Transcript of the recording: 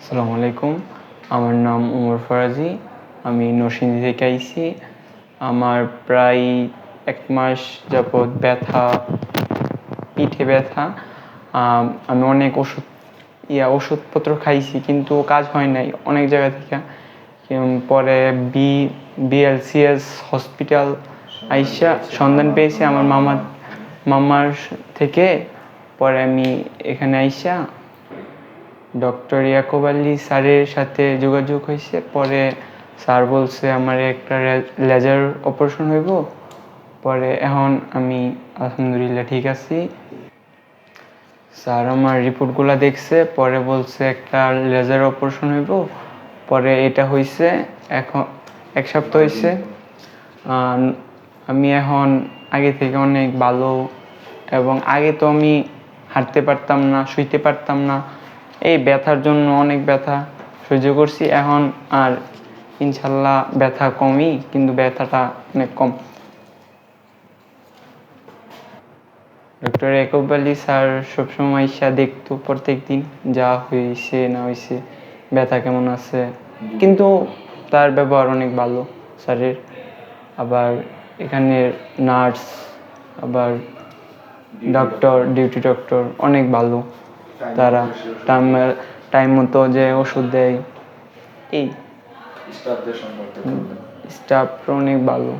আসসালামু আলাইকুম। আমার নাম উমর ফরাজি। আমি নরসিংদী থেকে আইছি। আমার প্রায় এক মাস যাবৎ ব্যথা, পিঠে ব্যথা। আমি অনেক ওষুধ, ইয়া, ওষুধপত্র খাইছি, কিন্তু কাজ হয় নাই অনেক জায়গা থেকে। পরে বি বিএলসিএস হসপিটাল আইসা সন্ধান পেয়েছি আমার মামা মামার থেকে। পরে আমি এখানে আইসা ডক্টর ইয়াকুব আলী স্যারের সাথে যোগাযোগ হয়েছে। পরে স্যার বলছে, আমার একটা লেজার অপারেশন হইব। পরে এখন আমি, আলহামদুলিল্লাহ ঠিক আছি। স্যার আমার রিপোর্টগুলো দেখছে, পরে বলছে, একটা লেজার অপারেশন হইব। পরে এটা হয়েছে এখন এক সপ্তাহ হয়েছে আমি এখন আগে থেকে অনেক ভালো এবং আগে তো আমি হাঁটতে পারতাম না, শুইতে পারতাম না। এই ব্যথার জন্য অনেক ব্যথা সহ্য করছি। এখন আর ইনশাল্লাহ ব্যথা কমই, কিন্তু ব্যথাটা অনেক কম। ডক্টর একুব আলী স্যার সবসময় ইসা দেখতো প্রত্যেক দিন যা হয়েছে, না হয়েছে, ব্যথা কেমন আছে। কিন্তু তার ব্যবহার অনেক ভালো স্যারের। আবার এখানে নার্স, আবার ডক্টর ডিউটি ডক্টর অনেক ভালো। তারা টাইম টাইম মতো যে ওষুধ দেয়। এই স্টাফদের সম্পর্কে বলবেন। স্টাফ অনেক ভালো।